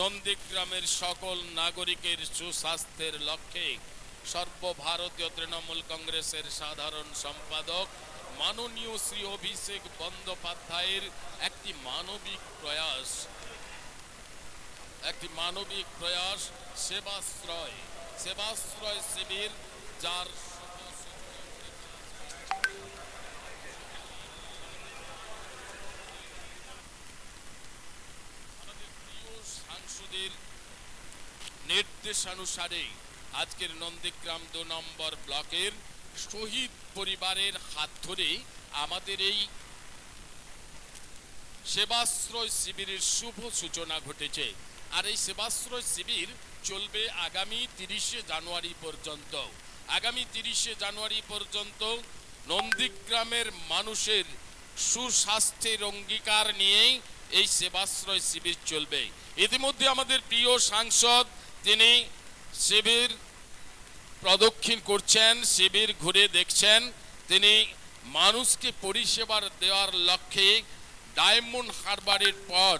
নন্দীগ্রামের সকল নাগরিকের সুস্বাস্থ্যের লক্ষ্যে সর্বভারতীয় তৃণমূল কংগ্রেসের সাধারণ সম্পাদক মাননীয় শ্রী অভিষেক বন্দ্যোপাধ্যায়ের একটি মানবিক প্রয়াস। একটি মানবিক প্রয়াস, সেবাশ্রয়। সেবাশ্রয় শিবির, যার আমাদের প্রিয় সাংসদের নির্দেশানুসারে আজকের নন্দীগ্রাম দু নম্বর ব্লকের শহীদ পরিবারের হাত ধরে আমাদের এই সেবাশ্রয় শিবিরের শুভ সূচনা ঘটেছে। আর এই সেবাশ্রয় শিবির চলবে আগামী তিরিশে জানুয়ারি পর্যন্ত। আগামী তিরিশে জানুয়ারি পর্যন্ত নন্দীগ্রামের মানুষের সুস্বাস্থ্যের অঙ্গীকার নিয়েই এই সেবাশ্রয় শিবির চলবে। ইতিমধ্যে আমাদের প্রিয় সাংসদ তিনি শিবির প্রদক্ষিণ করছেন, শিবির ঘুরে দেখছেন। তিনি মানুষকে পরিষেবার দেওয়ার লক্ষ্যে ডায়মন্ড হারবারের পর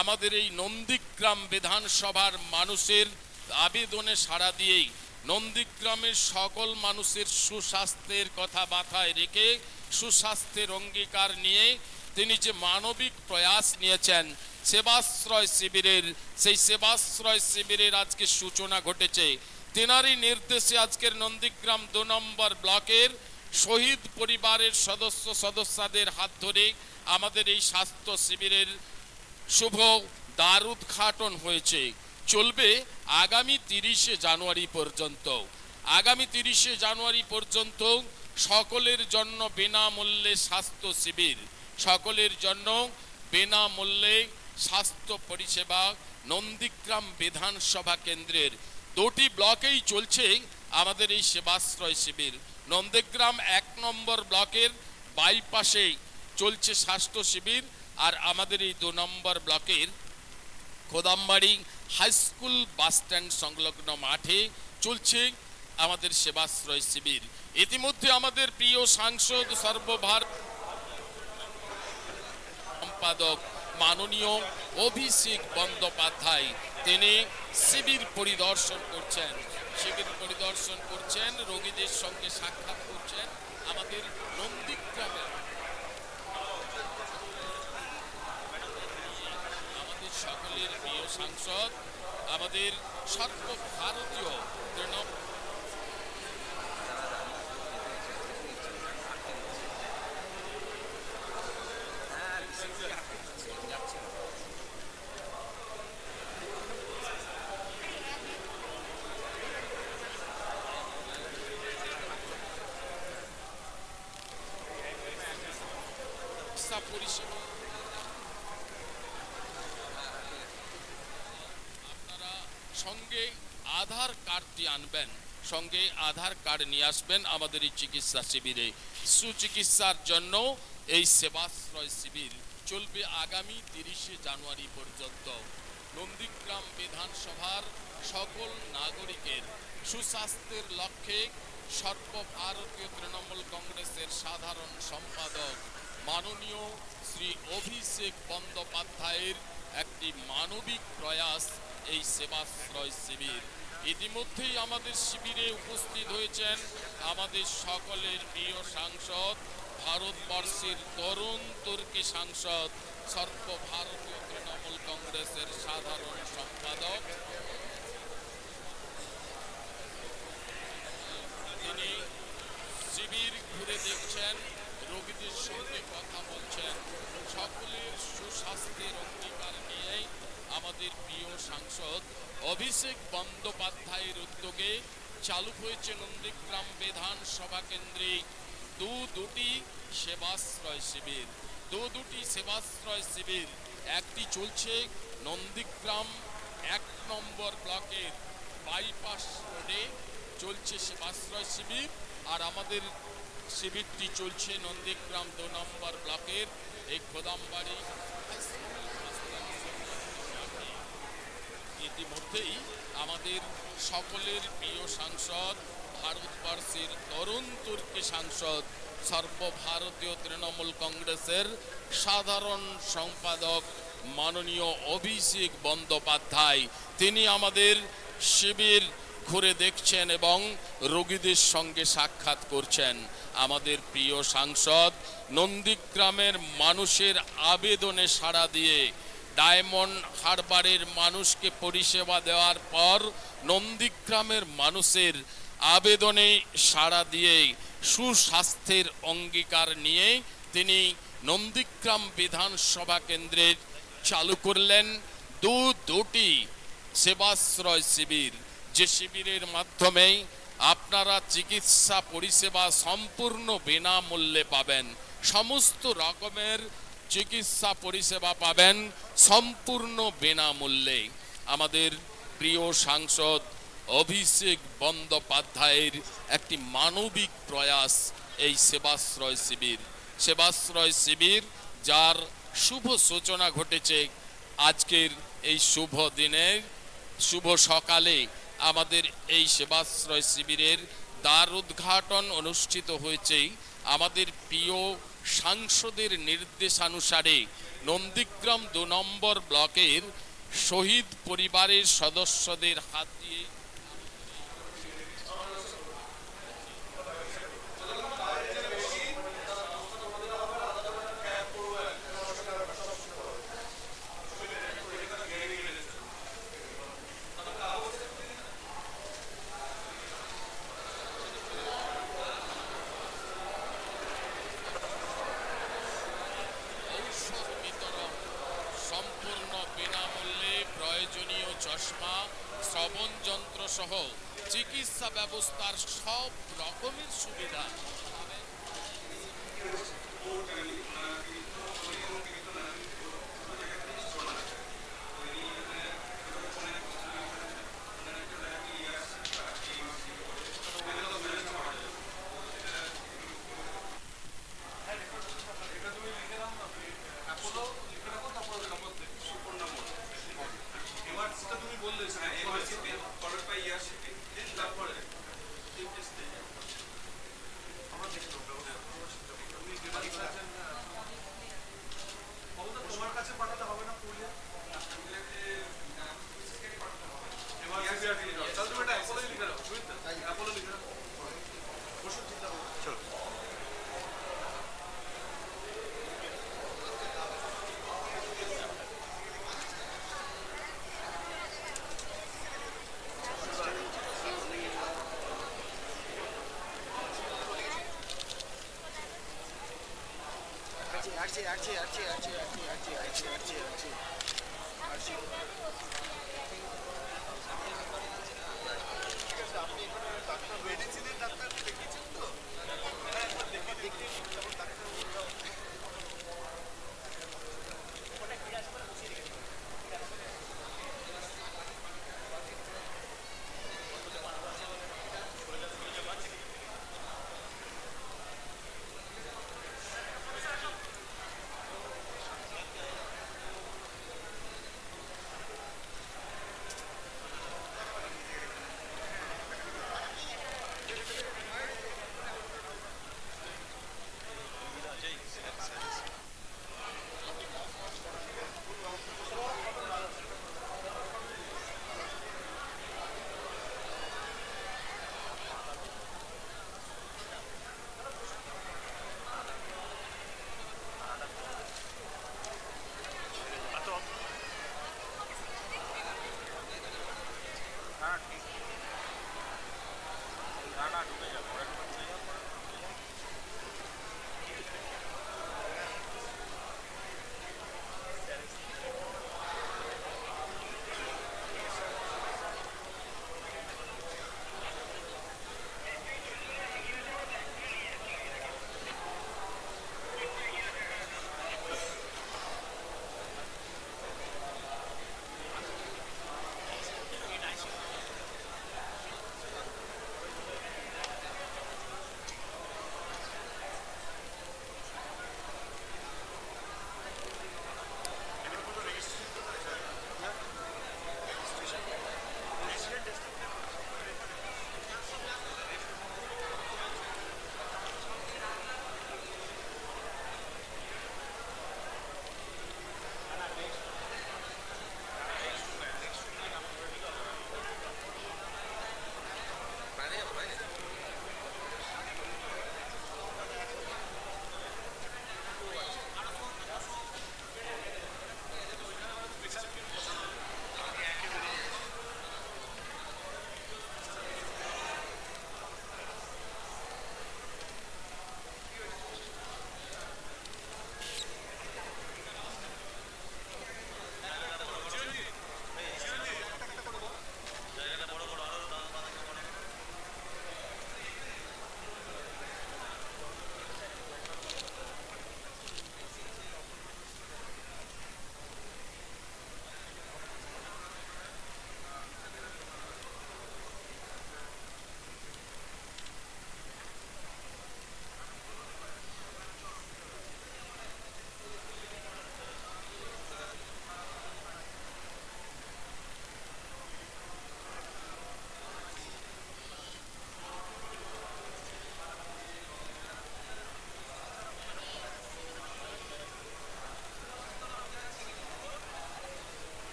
আমাদের এই নন্দীগ্রাম বিধানসভার মানুষের আবেদনে সাড়া দিয়েই নন্দীগ্রামের সকল মানুষের সুস্বাস্থ্যের কথা মাথায় রেখে সুস্বাস্থ্যের অঙ্গীকার নিয়ে তিনি যে মানবিক প্রয়াস নিয়েছেন সেবাশ্রয় শিবিরের, সেই সেবাশ্রয় শিবিরের আজকে সূচনা ঘটেছে। তেনারই নির্দেশে আজকের নন্দীগ্রাম দু নম্বর ব্লকের শহীদ পরিবারের সদস্য সদস্যদের হাত ধরে আমাদের এই স্বাস্থ্য শিবিরের শুভ দ্বার উদ্ঘাটন হয়েছে। চলবে আগামী তিরিশে জানুয়ারি পর্যন্ত। আগামী তিরিশে জানুয়ারি পর্যন্ত সকলের জন্য বিনামূল্যে স্বাস্থ্য শিবির। সকলের জন্য বিনামূল্যে স্বাস্থ্য পরিষেবা নন্দীগ্রাম বিধানসভা কেন্দ্রের দুটি ব্লকেই চলছে আমাদের এই সেবাশ্রয় শিবির। নন্দীগ্রাম এক নম্বর ব্লকের বাইপাসে চলছে স্বাস্থ্য শিবির আর আমাদের এই দু নম্বর ব্লকের Kodambari high school bus stand সংলগ্ন মাঠে চলছে আমাদের সেবাশ্রয় শিবির। ইতিমধ্যে আমাদের প্রিয় সাংসদ, সর্বভার সম্পাদক মাননীয় অভিষেক বন্দ্যোপাধ্যায়, তিনি শিবির পরিদর্শন করছেন। শিবির পরিদর্শন করছেন, রোগীদের সঙ্গে সাক্ষাৎ করছেন আমাদের নন্দীগ্রামের। আমাদের সকলের প্রিয় সাংসদ, আমাদের সর্বভারতীয় তৃণমূল চিকিৎসা পরিষেবা আপনারা সঙ্গে আধার কার্ডটি আনবেন সঙ্গে আধার কার্ড নিয়ে আসবেন আমাদের এই চিকিৎসা শিবিরে। সুচিকিৎসার জন্য এই সেবাশ্রয় শিবির চলবে আগামী তিরিশে জানুয়ারি পর্যন্ত। নন্দীগ্রাম বিধানসভার সকল নাগরিকের সুস্বাস্থ্যের লক্ষ্যে সর্বভারতীয় তৃণমূল কংগ্রেসের সাধারণ সম্পাদক মাননীয় শ্রী অভিষেক বন্দ্যোপাধ্যায়ের একটি মানবিক প্রয়াস এই সেবাশ্রয় শিবির। ইতিমধ্যেই আমাদের শিবিরে উপস্থিত হয়েছেন আমাদের সকলের প্রিয় সাংসদ, ভারতবর্ষের তরুণ তুর্কি সাংসদ, সর্বভারতীয় তৃণমূল কংগ্রেসের সাধারণ সম্পাদক। তিনি শিবির ঘুরে দেখছেন, রোগীদের সঙ্গে কথা বলছেন, সকলের সুস্বাস্থ্যের অঙ্গীকার আমাদের প্রিয় সাংসদ অভিষেক বন্দ্যোপাধ্যায়ের উদ্যোগে চালু হয়েছে নন্দীগ্রাম বিধানসভা কেন্দ্রে দু দুটি সেবাশ্রয় শিবির। দু দুটি সেবাশ্রয় শিবির, একটি চলছে নন্দীগ্রাম এক নম্বর ব্লকের বাইপাস রোডে চলছে সেবাশ্রয় শিবির আর আমাদের শিবিরটি চলছে নন্দীগ্রাম দু নম্বর ব্লকের এই খোদামবাড়ি ইতিমধ্যেই আমাদের সকলের প্রিয় সাংসদ, ভারতবর্ষের তরুণ তুর্কি সাংসদ, সর্বভারতীয় তৃণমূল কংগ্রেসের সাধারণ সম্পাদক মাননীয় অভিষেক বন্দ্যোপাধ্যায়। তিনি আমাদের শিবির ঘুরে দেখছেন এবং রোগীদের সঙ্গে সাক্ষাৎ করছেন। আমাদের প্রিয় সাংসদ নন্দীগ্রামের মানুষের আবেদনে সাড়া দিয়ে ডায়মন্ড হারবারের মানুষকে পরিষেবা দেওয়ার পর নন্দীগ্রামের মানুষের আবেদনে সাড়া দিয়ে সুস্বাস্থ্যের অঙ্গীকার নিয়ে তিনি নন্দীগ্রাম বিধানসভা কেন্দ্রের চালু করলেন দু দুটি সেবাশ্রয় শিবির। যে শিবিরের মাধ্যমে আপনারা চিকিৎসা পরিষেবা সম্পূর্ণ বিনামূল্যে পাবেন। সমস্ত রকমের চিকিৎসা পরিষেবা পাবেন সম্পূর্ণ বিনামূল্যে। আমাদের প্রিয় সাংসদ অভিষেক বন্দ্যোপাধ্যায়ের একটি মানবিক প্রয়াস এই সেবাশ্রয় শিবির। সেবাশ্রয় শিবির যার শুভ সূচনা ঘটেছে আজকের এই শুভ দিনের শুভ সকালে আমাদের এই সেবাশ্রয় শিবিরের দ্বার উদ্ঘাটন অনুষ্ঠিত হয়েছে। আমাদের প্রিয় সাংসদের নির্দেশানুসারে নন্দীগ্রাম দু নম্বর ব্লকের শহীদ পরিবারের সদস্যদের হাত দিয়ে ব্যবস্থার সব রকমের সুবিধা। এমআরসি আর দিয়ে দাও তাহলে তুমি এটা অ্যাপোলোই লিখে Chicago, they have a record.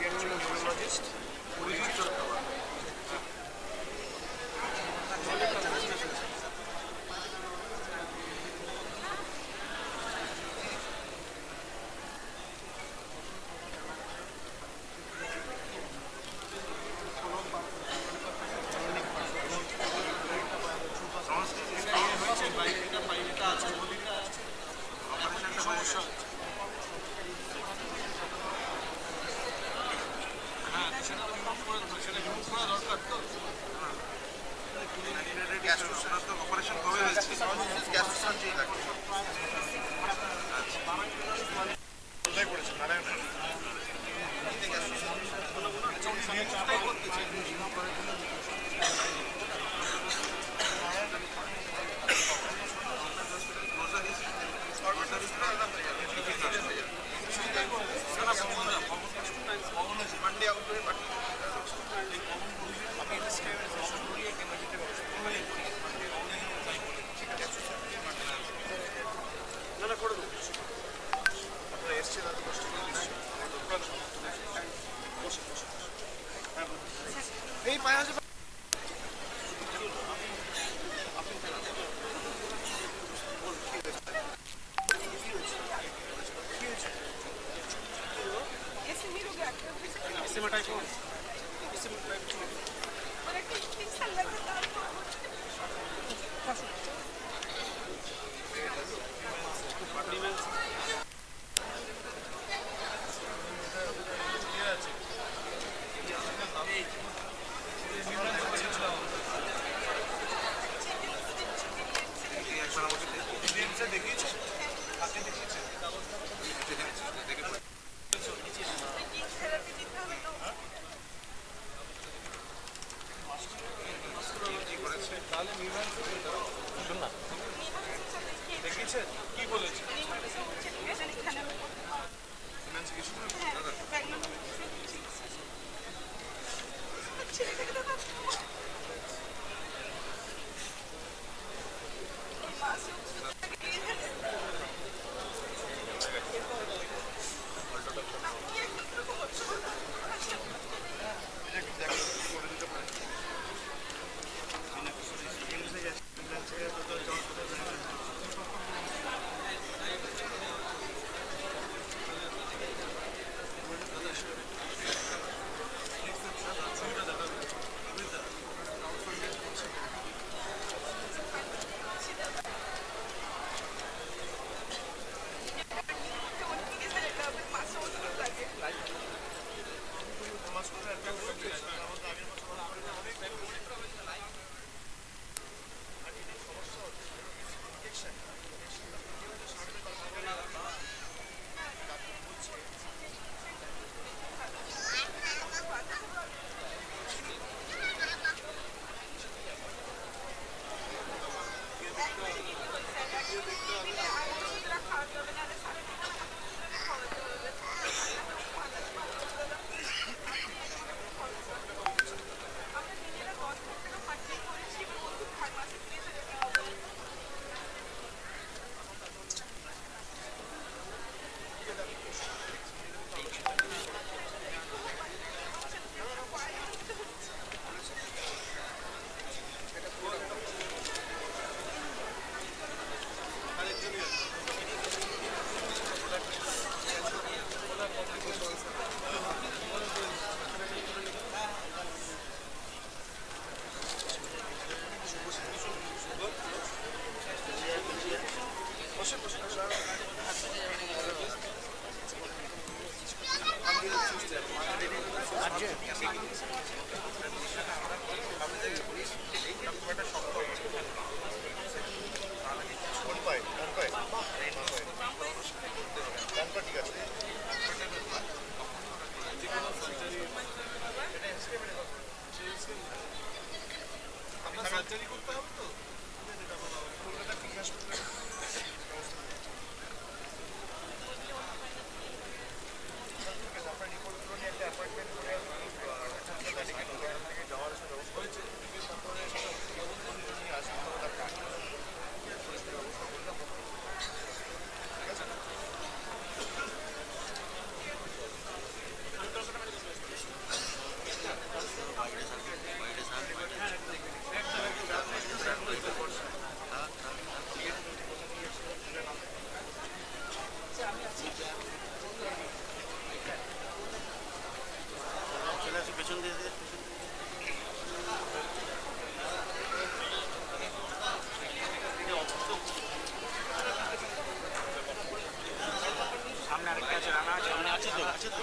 Гермин журналист, уредит Туркова. Monday out to it, but Esse é o meu খাওয়া যাবে না আরেকটা আছে রানা আছে আছে তো আছে। তো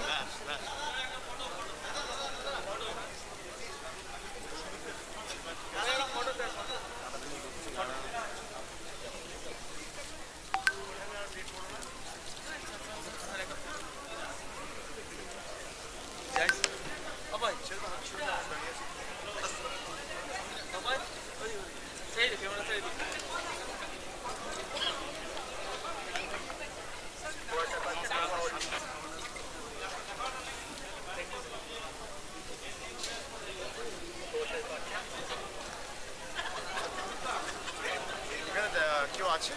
কেউ আছে